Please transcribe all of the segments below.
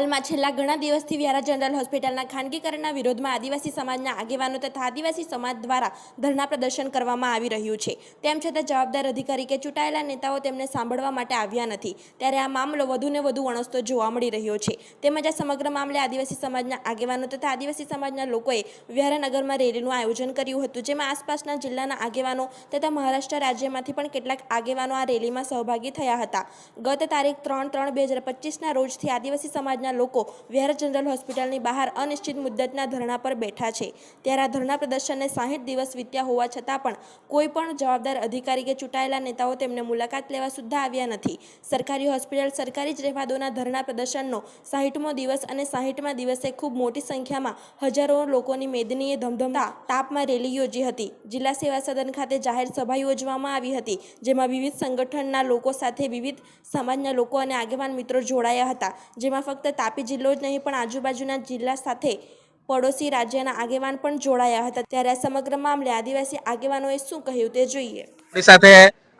હાલમાં છેલ્લા ઘણા દિવસથી વ્યારા જનરલ હોસ્પિટલના ખાનગીકરણના વિરોધમાં આદિવાસી સમાજના આગેવાનો તથા આદિવાસી સમાજ દ્વારા ધરણા પ્રદર્શન કરવામાં આવી રહ્યું છે. તેમ છતાં જવાબદાર અધિકારી કે ચૂંટાયેલા નેતાઓ તેમને સાંભળવા માટે આવ્યા નથી. ત્યારે આ મામલો વધુને વધુ વણસતો જોવા મળી રહ્યો છે. તેમજ આ સમગ્ર મામલે આદિવાસી સમાજના આગેવાનો તથા આદિવાસી સમાજના લોકોએ વ્યારાનગરમાં રેલીનું આયોજન કર્યું હતું, જેમાં આસપાસના જિલ્લાના આગેવાનો તથા મહારાષ્ટ્ર રાજ્યમાંથી પણ કેટલાક આગેવાનો આ રેલીમાં સહભાગી થયા હતા. ગત તારીખ ત્રણ ત્રણ બે હજાર પચીસના રોજથી આદિવાસી સમાજના લોકો વ્યારા જનરલ હોસ્પિટલની બહાર અનિશ્ચિત મુદ્દતના ધરણા પર બેઠા છે. ત્યારે આ ધરણા પ્રદર્શનને સાહીઠ દિવસ વીત્યા હોવા છતાં પણ કોઈ પણ જવાબદાર અધિકારી કે ચૂંટાયેલા નેતાઓ તેમને મુલાકાત લેવા સુદ્ધા આવ્યા નથી. સરકારી હોસ્પિટલ સરકારી જ રહેવા દોના ધરણા પ્રદર્શનનો સાહીઠમો દિવસ અને સાહીઠમા દિવસે ખૂબ મોટી સંખ્યામાં હજારો લોકોની મેદનીએ ધમધમતા તાપમાં રેલી યોજી હતી. જિલ્લા સેવા સદન ખાતે જાહેર સભા યોજવામાં આવી હતી, જેમાં વિવિધ સંગઠનના લોકો સાથે વિવિધ સમાજના લોકો અને આગેવાન મિત્રો જોડાયા હતા, જેમાં ફક્ત તાપી જિલ્લો જ નહીં પણ આજુબાજુના જિલ્લા સાથે પડોશી રાજ્યના આગેવાન પણ જોડાયા હતા. ત્યારે આ સમગ્ર મામલે આદિવાસી આગેવાનોએ શું કહ્યું તે જોઈએ. આપણી સાથે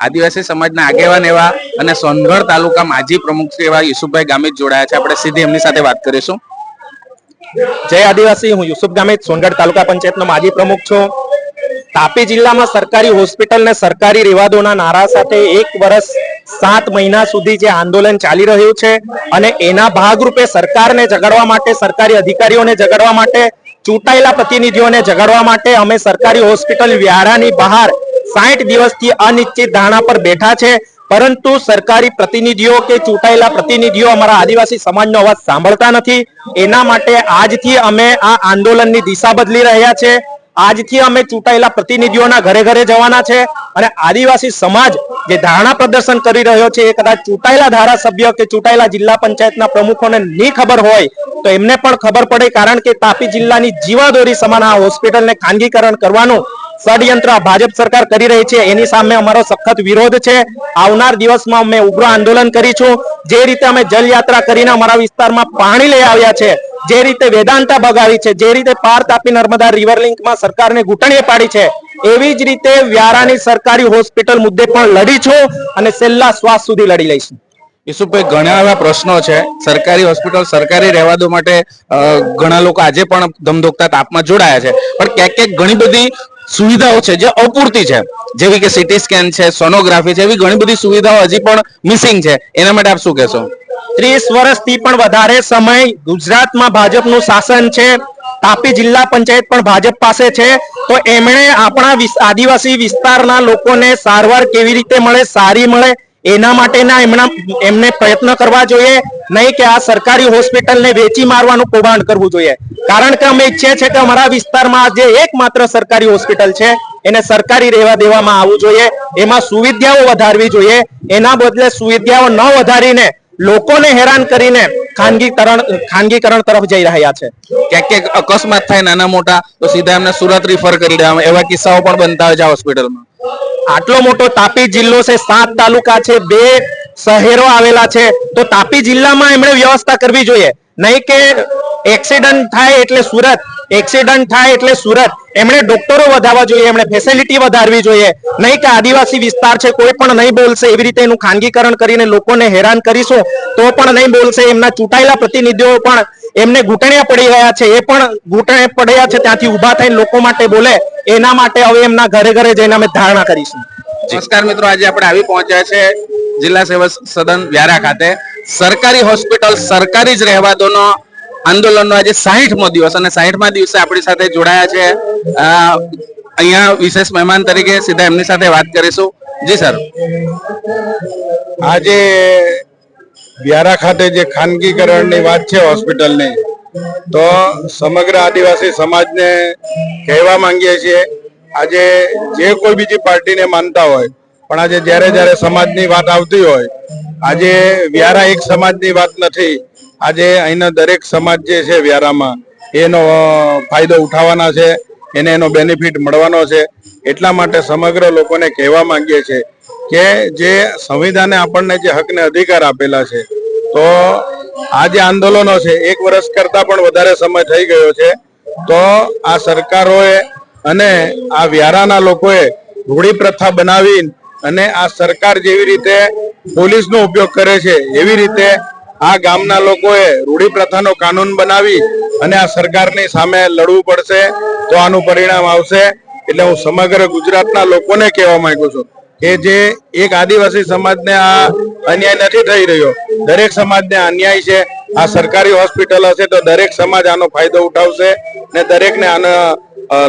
આદિવાસી સમાજના આગેવાન એવા અને સોનગઢ તાલુકા માજી પ્રમુખ શ્રી એવા યુસુફભાઈ ગામિત જોડાયા છે. આપણે સીધી એમની સાથે વાત કરીશું. જય આદિવાસી હું યુસુફ ગામિત સોનગઢ તાલુકા પંચાયતનો માજી પ્રમુખ છું. તાપી જિલ્લામાં સરકારી હોસ્પિટલ ને સરકારી રિવાદોના નારા સાથે એક વર્ષ સાત મહિના સુધી જે આંદોલન ચાલી રહ્યું છે અને એના ભાગરૂપે સરકારને જગાડવા માટે, સરકારી અધિકારીઓને જગાડવા માટે, ચૂંટાયેલા પ્રતિનિધિઓને જગાડવા માટે અમે સરકારી હોસ્પિટલ વ્યારાની બહાર સાઠ દિવસથી અનિશ્ચિત ધારણા પર બેઠા છે. પરંતુ સરકારી પ્રતિનિધિઓ કે ચૂંટાયેલા પ્રતિનિધિઓ અમારા આદિવાસી સમાજનો અવાજ સાંભળતા નથી. એના માટે આજથી અમે આ આંદોલનની દિશા બદલી રહ્યા છે. આજથી અમે ચૂંટાયેલા પ્રતિનિધિઓના ઘરે ઘરે જવાના છે અને આદિવાસી સમાજ જે ધારણા પ્રદર્શન કરી રહ્યો છે, એ કદાચ ચૂંટાયેલા ધારાસભ્ય કે ચૂંટાયેલા જિલ્લા પંચાયતના પ્રમુખોને નહીં ખબર હોય, તો એમને પણ ખબર પડે કારણ કે તાપી જિલ્લાની જીવાદોરી સમાન આ હોસ્પિટલને ખાનગીકરણ કરવાનું ષડયંત્ર ભાજપ સરકાર કરી રહી છે. એની સામે અમારો સખત વિરોધ છે. આવનાર દિવસમાં અમે ઉગ્ર આંદોલન કરીશું. જે રીતે અમે જલયાત્રા કરીને અમારા વિસ્તારમાં પાણી લઈ આવ્યા છે જે રીતે વેદાંતા બગાવી છે, જે રીતે પાર તાપી નર્મદા રિવર લિંકમાં સરકારને ઘૂંટણીએ પાડી છે, એવી જ રીતે વ્યારાની સરકારી હોસ્પિટલ મુદ્દે પણ લડી છો અને છેલ્લા શ્વાસ સુધી લડી લઈશું. યુસુફભાઈ, ઘણા એવા પ્રશ્નો છે. સરકારી હોસ્પિટલ સરકારી રહેવાદો માટે ઘણા લોકો આજે પણ ધમધોકતા તાપમાં જોડાયા છે. પણ ક્યાંક ક્યાંક ઘણી બધી સુવિધાઓ છે જે અપૂરતી છે. જેવી કે સીટી સ્કેન છે સોનોગ્રાફી છે, એવી ઘણી બધી સુવિધાઓ હજી પણ મિસિંગ છે. એના માટે આપ શું કહેશો? ત્રીસ વર્ષથી પણ વધારે સમય ગુજરાતમાં ભાજપનું શાસન છે. તાપી જિલ્લા પંચાયત પણ ભાજપ પાસે છે. તો એમણે આપણા વિસ- આદિવાસી વિસ્તારના લોકોને સારવાર કેવી રીતે મળે, સારી મળે એના માટેના એમના એમને પ્રયત્ન કરવા જોઈએ. નહીં કે આ સરકારી હોસ્પિટલને વેચી મારવાનું કૌભાંડ કરવું જોઈએ. કારણ કે અમે ઈચ્છીએ છીએ કે અમારા વિસ્તારમાં જે એકમાત્ર સરકારી હોસ્પિટલ છે. એને સરકારી રહેવા દેવામાં આવવું જોઈએ. એમાં સુવિધાઓ વધારવી જોઈએ. એના બદલે સુવિધાઓ ન વધારીને લોકોને હેરાન કરીને ખાનગીકરણ ખાનગીકરણ તરફ જઈ રહ્યા છે. ક્યાંક ક્યાંક અકસ્માત થાય નાના મોટા તો સીધા એમને સુરત રિફર કરી દેવામાં. એવા કિસ્સાઓ પણ બનતા હોય છે આ હોસ્પિટલમાં આટલો મોટો તાપી જિલ્લો છે સાત તાલુકા છે બે શહેરો આવેલા છે તો તાપી જિલ્લામાં એમણે વ્યવસ્થા કરવી જોઈએ. નહીં કે એક્સિડન્ટ થાય એટલે સુરત એક્સિડન્ટ થાય એટલે સુરત. એમણે ડોક્ટરો વધારવા જોઈએ, એમણે ફેસિલિટી વધારવી જોઈએ. નહીં કે આદિવાસી વિસ્તાર છે, કોઈ પણ નહીં બોલશે. એવી રીતે એનું ખાનગીકરણ કરીને લોકોને હેરાન કરીશું, તો પણ નહીં બોલશે. એમના ચૂંટાયેલા પ્રતિનિધિઓ પણ એમને ઘૂંટણિયા પડી રહ્યા છે. એ પણ ઘૂંટણે પડ્યા છે, ત્યાંથી ઊભા થઈને લોકો માટે બોલે. એના માટે હવે એમના ઘરે ઘરે જઈને અમે ધારણા કરીશું. નમસ્કાર મિત્રો, આજે આપણે આવી પહોંચ્યા છે જિલ્લા સેવા સદન વ્યારા ખાતે. સરકારી હોસ્પિટલ સરકારી જ રહેવા દોનો આંદોલનનો આજે સાહીઠમો દિવસ અને સાહીઠમા દિવસે આપણી સાથે જોડાયા છે. અહીંયા વિશેષ મહેમાન તરીકે સીધા એમની સાથે વાત કરીશું. જી, સર. આજે વ્યારા ખાતે જે ખાનગીકરણની વાત છે હોસ્પિટલની, તો સમગ્ર આદિવાસી સમાજને કહેવા માંગીએ છીએ, આજે જે કોઈ બીજી પાર્ટીને માનતા હોય, પણ આજે જ્યારે જ્યારે સમાજની વાત આવતી હોય, આજે વ્યારા એક સમાજની વાત નથી આજે અહીંના દરેક સમાજ જે છે વ્યારામાં, એનો ફાયદો ઉઠાવવાના છે, એને એનો બેનિફિટ મળવાનો છે. એટલા માટે સમગ્ર લોકોને કહેવા માંગીએ છીએ કે જે સંવિધાને આપણને જે હકને અધિકાર આપેલા છે, તો આ જે આંદોલનો છે, એક વર્ષ કરતાં પણ વધારે સમય થઈ ગયો છે, તો આ સરકારોએ અને આ વ્યારાના લોકોએ રૂઢી પ્રથા બનાવી અને આ સરકાર જેવી રીતે પોલીસનો ઉપયોગ કરે છે, એવી રીતે આ ગામના લોકોએ રૂઢી પ્રથાનો કાનૂન બનાવી અને આ સરકારની સામે લડવું પડશે તો આનું પરિણામ આવશે. એટલે હું સમગ્ર ગુજરાતના લોકોને કહેવા માંગુ છું કે જે એક આદિવાસી સમાજને આ અન્યાય નથી થઈ રહ્યો, દરેક સમાજને અન્યાય છે, આ સરકારી હોસ્પિટલ હશે તો દરેક સમાજ આનો ફાયદો ઉઠાવશે ને દરેકને આનો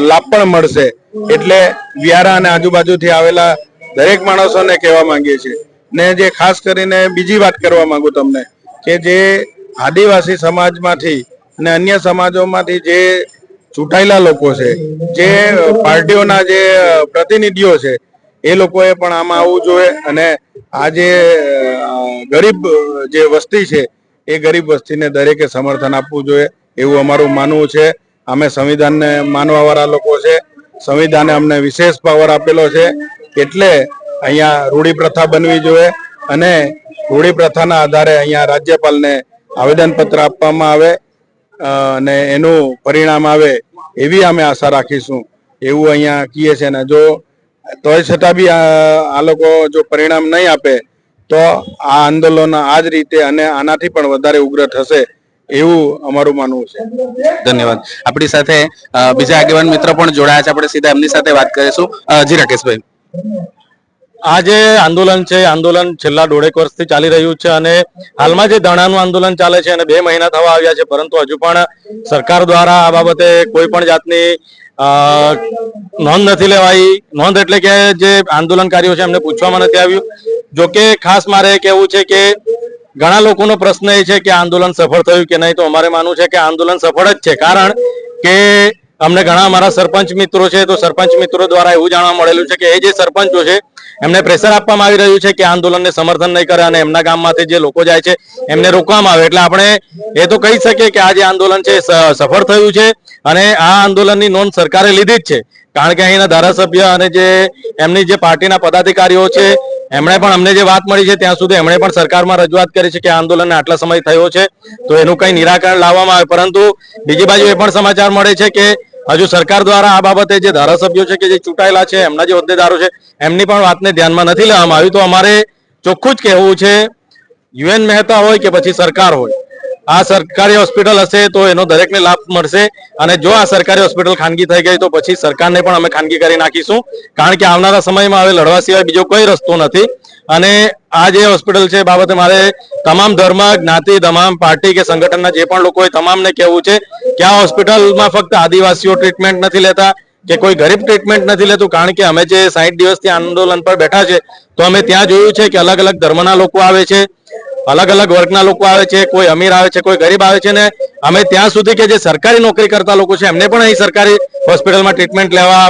લાભ પણ મળશે. એટલે વ્યારા અને આજુબાજુથી આવેલા દરેક માણસોને કહેવા માંગીએ છીએ. ને જે ખાસ કરીને બીજી વાત કરવા માંગુ તમને કે જે આદિવાસી સમાજમાંથી અને અન્ય સમાજોમાંથી જે ચૂંટાયેલા લોકો છે, જે પાર્ટીઓના જે પ્રતિનિધિઓ છે, એ લોકોએ પણ આમાં આવવું જોઈએ અને આ જે ગરીબ જે વસ્તી છે, એ ગરીબ વસ્તીને દરેકે સમર્થન આપવું જોઈએ એવું અમારું માનવું છે. અમે સંવિધાનને માનવાવાળા લોકો છે. સંવિધાને અમને વિશેષ પાવર આપેલો છે. એટલે અહીંયા રૂઢી પ્રથા બનવી જોઈએ અને રૂઢી પ્રથાના આધારે અહીંયા રાજ્યપાલને આવેદનપત્ર આપવામાં આવે અને એનું પરિણામ આવે એવી અમે આશા રાખીશું. એવું અહીંયા કહીએ છીએ ને, જો તોય છતાં બી આ લોકો જો પરિણામ નહીં આપે, તો આ આંદોલન આ જ રીતે અને આનાથી પણ વધારે ઉગ્ર થશે એવું અમારું માનવું છે. ધન્યવાદ. આપણી સાથે બીજા આગેવાન મિત્ર પણ જોડાયા છે. આપણે સીધા એમની સાથે વાત કરીશું. જી રાકેશભાઈ. આ જે આંદોલન છે આંદોલન છેલ્લા દોઢેક વર્ષથી ચાલી રહ્યું છે અને હાલમાં જે ધરણાનું આંદોલન ચાલે છે અને બે મહિના થવા આવ્યા છે, પરંતુ હજુ પણ સરકાર દ્વારા આ બાબતે કોઈ પણ જાતની નોંધ નથી લેવાઈ. નોંધ એટલે કે જે આંદોલનકારીઓ છે એમને પૂછવામાં નથી આવ્યું. જો કે ખાસ મારે કહેવું છે કે ઘણા લોકોનો પ્રશ્ન એ છે કે આંદોલન સફળ થયું કે નહીં, તો અમારે માનવું છે કે આંદોલન સફળ જ છે. કારણ કે અમને ઘણા અમારા સરપંચ મિત્રો છે, તો સરપંચ મિત્રો દ્વારા એવું જાણવા મળેલું છે કે એ જે સરપંચો છે, એમને પ્રેશર આપવામાં આવી રહ્યું છે કે આંદોલનને સમર્થન નહીં કરે અને એમના ગામમાંથી જે લોકો જાય છે, એમને રોકવામાં આવે. એટલે આપણે એ તો કહી શકીએ કે આ જે આંદોલન છે સફળ થયું છે અને આ આંદોલનની નોંધ સરકારે લીધી જ છે. કારણ કે અહીંના ધારાસભ્ય અને જે એમની જે પાર્ટીના પદાધિકારીઓ છે, એમણે પણ અમને જે વાત મળી છે, ત્યાં સુધી એમણે પણ સરકારમાં રજૂઆત કરી છે કે આંદોલન આટલા સમય થયો છે, તો એનું કઈ નિરાકરણ લાવવામાં આવે. પરંતુ બીજી બાજુ એ પણ સમાચાર મળે છે કે હજુ સરકાર દ્વારા આ બાબતે જે ધારાસભ્યો છે કે જે ચૂંટાયેલા છે, એમના જે હોદ્દેદારો છે, એમની પણ વાતને ધ્યાનમાં નથી લેવામાં આવી. તો અમારે ચોખ્ખું જ કહેવું છે, યુએન મહેતા હોય કે પછી સરકાર હોય, આ સરકારી હોસ્પિટલ હશે તો એનો દરેકને લાભ મળશે અને જો આ સરકારી હોસ્પિટલ ખાનગી થઈ ગઈ તો પછી સરકારને પણ અમે ખાનગી કરી નાખીશું. કારણ કે આવનારા સમયમાં હવે લડવા સિવાય બીજો કોઈ રસ્તો નથી અને આ જે હોસ્પિટલ છે બાબતે મારે તમામ ધર્મ, જ્ઞાતિ, તમામ પાર્ટી કે સંગઠનના જે પણ લોકો હોય તમામને કહેવું છે કે આ હોસ્પિટલમાં ફક્ત આદિવાસીઓ ટ્રીટમેન્ટ નથી લેતા, કે કોઈ ગરીબ ટ્રીટમેન્ટ નથી લેતું, કારણ કે અમે જે સાહીઠ દિવસથી આંદોલન પર બેઠા છે, તો અમે ત્યાં જોયું છે કે અલગ અલગ ધર્મના લોકો આવે છે, અલગ અલગ વર્ગના લોકો આવે છે, કોઈ અમીર આવે છે, કોઈ ગરીબ આવે છે ને અમે ત્યાં સુધી કે જે સરકારી નોકરી કરતા લોકો છે, એમને પણ અહીં સરકારી હોસ્પિટલમાં ટ્રીટમેન્ટ લેવા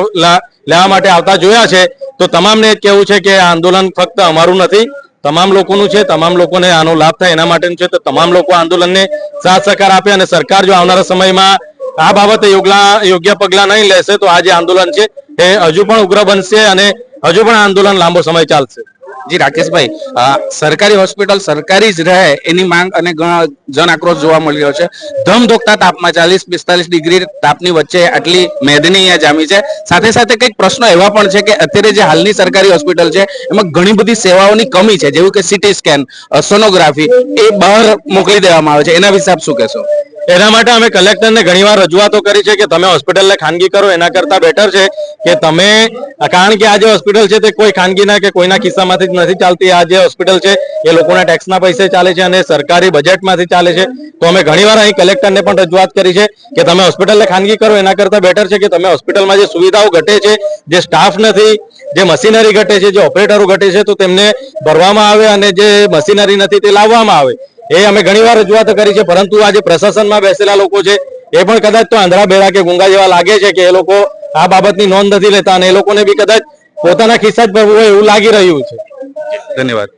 લેવા માટે આવતા જોયા છે, તો તમામને કહેવું છે કે આ આંદોલન ફક્ત અમારું નથી તમામ લોકોનું છે, તમામ લોકોને આનો લાભ થાય એના માટેનું છે, તો તમામ લોકો આંદોલનને સાથ સહકાર આપે અને સરકાર જો આવનારા સમયમાં આ બાબતે યોગલા, યોગ્ય પગલા નહીં લેશે, તો આ જે આંદોલન છે, એ હજુ પણ ઉગ્ર બનશે અને હજુ પણ આંદોલન લાંબો સમય ચાલશે. જી, રાકેશભાઈ સરકારી હોસ્પિટલ સરકારી જ રહે એની માંગ અને જન આક્રોશ જોવા મળી રહ્યો છે. ધમધોકતા તાપમાં ચાલીસ, પિસ્તાલીસ ડિગ્રી તાપની વચ્ચે આટલી મેદની અહીંયા જામી છે. સાથે સાથે કંઈક પ્રશ્નો એવા પણ છે કે અત્યારે જે હાલની સરકારી હોસ્પિટલ છે, એમાં ઘણી બધી સેવાઓની કમી છે, જેવું કે સીટી સ્કેન સોનોગ્રાફી, એ બહાર મોકલી દેવામાં આવે છે. એના વિશે આપ શું કહેશો? એના માટે અમે કલેક્ટરને ઘણીવાર રજૂઆતો કરી છે કે તમે હોસ્પિટલને ખાનગી કરો, એના કરતા બેટર છે કે તમે, કારણ કે આ જે હોસ્પિટલ છે તે કોઈ ખાનગીના કે કોઈના ખિસ્સામાંથી જ નથી ચાલતી. આ જે હોસ્પિટલ છે એ લોકોના ટેક્સના પૈસે ચાલે છે અને સરકારી બજેટમાંથી ચાલે છે. તો અમે ઘણીવાર અહીં કલેક્ટરને પણ રજૂઆત કરી છે કે તમે હોસ્પિટલને ખાનગી કરો, એના કરતા બેટર છે કે તમે હોસ્પિટલમાં જે સુવિધાઓ ઘટે છે, જે સ્ટાફ નથી, જે મશીનરી ઘટે છે, જે ઓપરેટરો ઘટે છે, તો તેમને ભરવામાં આવે અને જે મશીનરી નથી તે લાવવામાં આવે. એ અમે ઘણીવાર રજૂઆત કરી છે, પરંતુ આ જે પ્રશાસનમાં બેસેલા લોકો છે, એ પણ કદાચ તો આંધળા બેડા કે ગુંગા જેવા લાગે છે કે એ લોકો આ બાબતની નોંધ નથી લેતા અને એ લોકોને બી કદાચ પોતાના ખિસ્સા જ ભરવું હોય એવું લાગી રહ્યું છે. ધન્યવાદ.